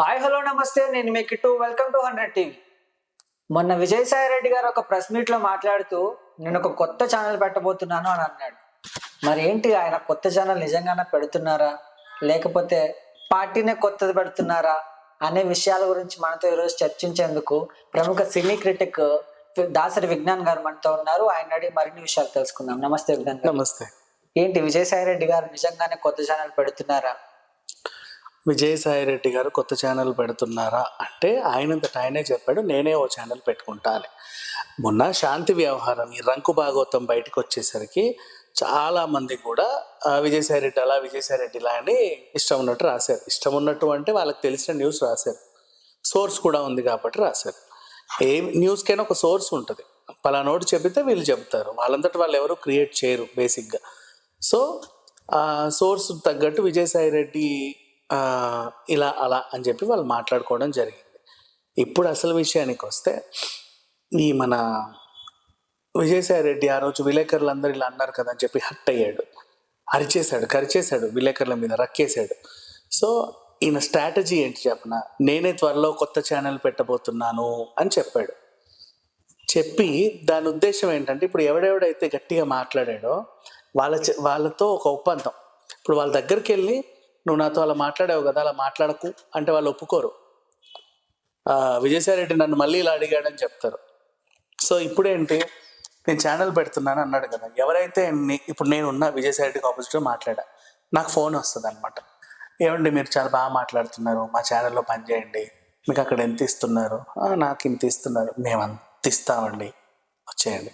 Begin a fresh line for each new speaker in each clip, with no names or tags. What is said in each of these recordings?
Hi hello నమస్తే. నేను మీ Kittu. Welcome to hundred TV మొన్న విజయసాయి రెడ్డి గారు ఒక ప్రెస్ మీట్లో మాట్లాడుతూ నేను ఒక కొత్త ఛానల్ పెట్టబోతున్నాను అని అన్నాడు. మరి ఏంటి ఆయన కొత్త ఛానల్ నిజంగానే పెడుతున్నారా? లేకపోతే పార్టీనే కొత్తది పెడుతున్నారా? అనే విషయాల గురించి మనతో ఈరోజు చర్చించేందుకు ప్రముఖ సినీ క్రిటిక్ దాసరి విజ్ఞాన్ గారు మనతో ఉన్నారు. ఆయన అడిగి మరిన్ని విషయాలు తెలుసుకుందాం. నమస్తే విజ్ఞాన్
నమస్తే.
ఏంటి విజయసాయి రెడ్డి గారు నిజంగానే కొత్త ఛానల్ పెడుతున్నారా?
విజయసాయి రెడ్డి గారు కొత్త ఛానల్ పెడుతున్నారా అంటే ఆయనంతట ఆయనే చెప్పాడు నేనే ఓ ఛానల్ పెట్టుకుంటాను మొన్న శాంతి వ్యవహారం ఈ రంకు భాగవతం బయటకు వచ్చేసరికి చాలా మంది కూడా విజయసాయిరెడ్డి విజయసాయి రెడ్డి అలా విజయసాయి రెడ్డి ఇలా అని ఇష్టం ఉన్నట్టు రాశారు. ఇష్టం ఉన్నట్టు అంటే వాళ్ళకి తెలిసిన న్యూస్ రాశారు. సోర్స్ కూడా ఉంది కాబట్టి రాశారు. ఏ న్యూస్కైనా ఒక సోర్స్ ఉంటుంది. పలానోటి చెబితే వీళ్ళు చెబుతారు. వాళ్ళంతటి వాళ్ళు ఎవరు క్రియేట్ చేయరు బేసిక్గా. సో సోర్స్ తగ్గట్టు విజయసాయి రెడ్డి ఇలా అలా అని చెప్పి వాళ్ళు మాట్లాడుకోవడం జరిగింది. ఇప్పుడు అసలు విషయానికి వస్తే ఈ మన విజయసాయి రెడ్డి ఆ రోజు విలేకరులు అందరు ఇలా అన్నారు కదా అని చెప్పి హట్ అయ్యాడు. అరిచేశాడు కరిచేశాడు విలేకరుల మీద రక్కేశాడు. సో ఈయన స్ట్రాటజీ ఏంటి చెప్పన? నేనే త్వరలో కొత్త ఛానల్ పెట్టబోతున్నాను అని చెప్పాడు. చెప్పి దాని ఉద్దేశం ఏంటంటే ఇప్పుడు ఎవడెవడైతే గట్టిగా మాట్లాడాడో వాళ్ళ వాళ్ళతో ఒక ఒప్పందం. ఇప్పుడు వాళ్ళ దగ్గరికి వెళ్ళి నువ్వు నాతో అలా మాట్లాడావు కదా అలా మాట్లాడకు అంటే వాళ్ళు ఒప్పుకోరు. ఆ, విజయసాయి రెడ్డి నన్ను మళ్ళీ ఇలా అడిగాడని చెప్తారు. సో ఇప్పుడేంటి నేను ఛానల్ పెడుతున్నాను అన్నాడు కదా ఎవరైతే ఇప్పుడు నేను ఉన్న విజయసాయి రెడ్డికి ఆపోజిట్గా మాట్లాడా నాకు ఫోన్ వస్తుంది అనమాట ఏమండి మీరు చాలా బాగా మాట్లాడుతున్నారు మా ఛానల్లో పనిచేయండి మీకు అక్కడ ఎంత ఇస్తున్నారు? నాకు ఇంత ఇస్తున్నారు మేము అంత ఇస్తామండి వచ్చేయండి.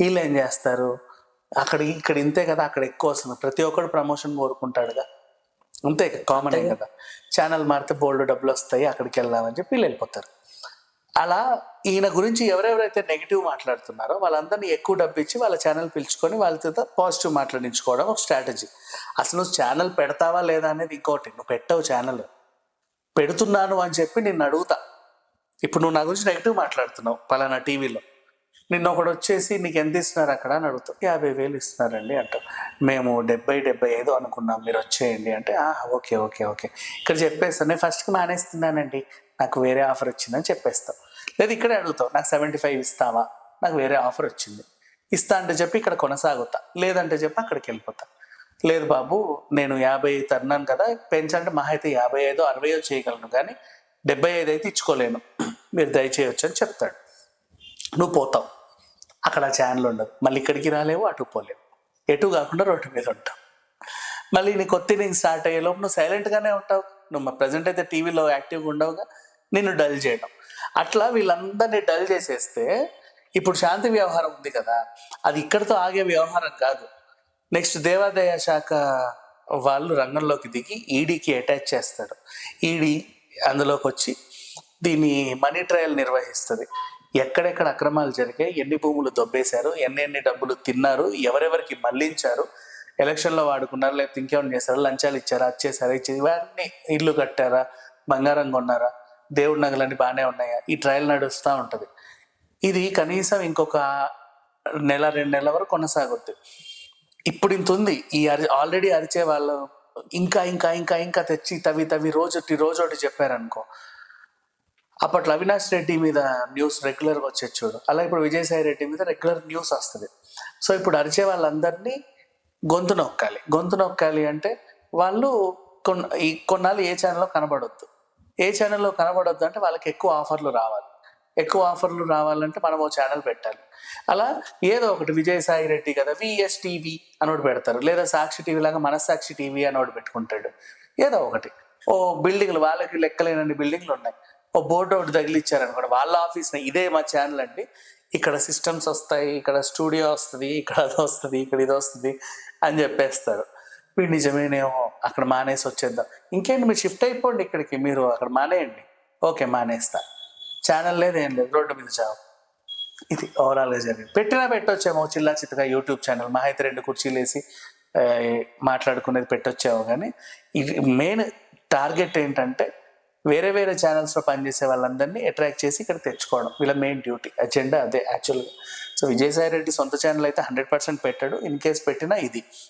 వీళ్ళు ఏం చేస్తారు? అక్కడ ఇక్కడ ఇంతే కదా అక్కడ ఎక్కువ వస్తుంది. ప్రతి ఒక్కడు ప్రమోషన్ కోరుకుంటాడుగా. అంతే కామన్ కదా. ఛానల్ మారితే బోల్డ్ డబ్బులు వస్తాయి అక్కడికి వెళ్దామని చెప్పి వీళ్ళు వెళ్ళిపోతారు. అలా ఈయన గురించి ఎవరెవరైతే నెగిటివ్ మాట్లాడుతున్నారో వాళ్ళందరినీ ఎక్కువ డబ్బు ఇచ్చి వాళ్ళ ఛానల్ పిలుచుకొని వాళ్ళతో పాజిటివ్ మాట్లాడించుకోవడం ఒక స్ట్రాటజీ అసలు నువ్వు ఛానల్ పెడతావా లేదా అనేది ఇంకోటి నువ్వు పెట్టవు ఛానల్ పెడుతున్నాను అని చెప్పి నిన్ను అడుగుతా. ఇప్పుడు నువ్వు నా గురించి నెగిటివ్ మాట్లాడుతున్నావు పలానా టీవీలో నిన్న ఒకడు వచ్చేసి నీకు ఎంత ఇస్తున్నారు అక్కడ? అని అడుగుతాం. యాభై వేలు ఇస్తున్నారండి అంటారు మేము డెబ్బై డెబ్బై ఐదు అనుకున్నాం మీరు వచ్చేయండి అంటే ఓకే ఓకే ఓకే. ఇక్కడ చెప్పేస్తాను నేను ఫస్ట్కి మానేస్తున్నానండి. నాకు వేరే ఆఫర్ వచ్చిందని చెప్పేస్తావు లేదు ఇక్కడే అడుగుతావు నాకు సెవెంటీ ఫైవ్ ఇస్తావా? నాకు వేరే ఆఫర్ వచ్చింది. ఇస్తా అంటే చెప్పి ఇక్కడ కొనసాగుతా. లేదంటే చెప్పి అక్కడికి వెళ్ళిపోతా లేదు బాబు నేను యాభై తన్నాను కదా పెంచాలంటే మహా అయితే యాభై ఐదో అరవయో చేయగలను కానీ డెబ్బై ఐదు అయితే ఇచ్చుకోలేను. మీరు దయచేయొచ్చు అని చెప్తాడు. నువ్వు పోతావు. అక్కడ ఛానల్ ఉండదు. మళ్ళీ ఇక్కడికి రాలేవు అటు పోలేవు. ఎటు కాకుండా రోడ్డు మీద ఉంటావు మళ్ళీ నీ కొత్త ఇన్నింగ్ స్టార్ట్ అయ్యేలోపు నువ్వు సైలెంట్గానే ఉంటావు. నువ్వు మా ప్రజెంట్ అయితే టీవీలో యాక్టివ్గా ఉండవుగా. నిన్ను డల్ చేయడం. అట్లా వీళ్ళందరినీ డల్ చేసేస్తే ఇప్పుడు శాంతి వ్యవహారం ఉంది కదా. అది ఇక్కడితో ఆగే వ్యవహారం కాదు. నెక్స్ట్ దేవాదాయ శాఖ వాళ్ళు రంగంలోకి దిగి ఈడీకి అటాచ్ చేస్తాడు. ఈడీ అందులోకి వచ్చి దీని మనీ ట్రయల్ నిర్వహిస్తుంది. ఎక్కడెక్కడ అక్రమాలు జరిగాయి ఎన్ని భూములు దొబ్బేశారు ఎన్ని ఎన్ని డబ్బులు తిన్నారు ఎవరెవరికి మళ్ళించారు ఎలక్షన్లో వాడుకున్నారు లేకపోతే ఇంకేమైనా చేశారా లంచాలు ఇచ్చారా అది చేశారా ఇవన్నీ ఇల్లు కట్టారా బంగారం కొన్నారా దేవుడి నగలన్నీ బాగానే ఉన్నాయా ఈ ట్రయల్ నడుస్తూ ఉంటుంది. ఇది కనీసం ఇంకొక నెల రెండు నెలల వరకు కొనసాగుద్ది. ఇప్పుడు ఇంత ఉంది ఈ అరి ఆల్రెడీ అరిచే వాళ్ళు ఇంకా ఇంకా ఇంకా ఇంకా తెచ్చి తవి తవి రోజు రోజు ఒకటి చెప్పారనుకో అప్పట్లో అవినాష్ రెడ్డి మీద న్యూస్ రెగ్యులర్గా వచ్చేది చూడు. అలా ఇప్పుడు విజయసాయి రెడ్డి మీద రెగ్యులర్ న్యూస్ వస్తుంది. సో ఇప్పుడు అరిచే వాళ్ళందరినీ గొంతు నొక్కాలి. గొంతు నొక్కాలి అంటే వాళ్ళు కొన్ని ఈ కొన్నాళ్ళు ఏ ఛానల్లో కనబడొద్దు. ఏ ఛానల్లో కనబడొద్దు అంటే వాళ్ళకి ఎక్కువ ఆఫర్లు రావాలి. ఎక్కువ ఆఫర్లు రావాలంటే మనం ఓ ఛానల్ పెట్టాలి. అలా ఏదో ఒకటి విజయసాయి రెడ్డి కదా విఎస్ టీవీ అనోటి పెడతారు. లేదా సాక్షి టీవీ లాగా మనస్సాక్షి టీవీ అనోటి పెట్టుకుంటాడు. ఏదో ఒకటి. ఓ బిల్డింగ్లు వాళ్ళకి లెక్కలేనన్ని బిల్డింగ్లు ఉన్నాయి. ఓ బోర్డు ఒకటి తగిలిచ్చారనుకోండి వాళ్ళ ఆఫీస్ ఇదే మా ఛానల్ అండి. ఇక్కడ సిస్టమ్స్ వస్తాయి ఇక్కడ స్టూడియో వస్తుంది ఇక్కడ అది వస్తుంది ఇక్కడ ఇది వస్తుంది అని చెప్పేస్తారు. వీడు నిజమేనేమో అక్కడ మానేసి వచ్చేద్దాం. ఇంకేంటి మీరు షిఫ్ట్ అయిపోండి ఇక్కడికి మీరు అక్కడ మానేయండి. ఓకే మానేస్తా. ఛానల్ లేదు ఏం లేదు రోడ్డు మీద చావు. ఇది ఓవరాల్గా జరిగింది. పెట్టినా పెట్టొచ్చేమో చిల్లా చిత్తగా యూట్యూబ్ ఛానల్ మా అయితే రెండు కుర్చీలు వేసి మాట్లాడుకునేది పెట్టొచ్చేమో కానీ ఇది మెయిన్ టార్గెట్ ఏంటంటే వేరే వేరే ఛానల్స్లో పనిచేసే వాళ్ళందరినీ అట్రాక్ట్ చేసి ఇక్కడ తెచ్చుకోవడం. వీళ్ళ మెయిన్ డ్యూటీ అజెండా అదే యాక్చువల్గా సో విజయసాయి రెడ్డి సొంత ఛానల్ అయితే హండ్రెడ్ పర్సెంట్ పెట్టాడు. ఇన్ కేస్ పెట్టినా ఇది.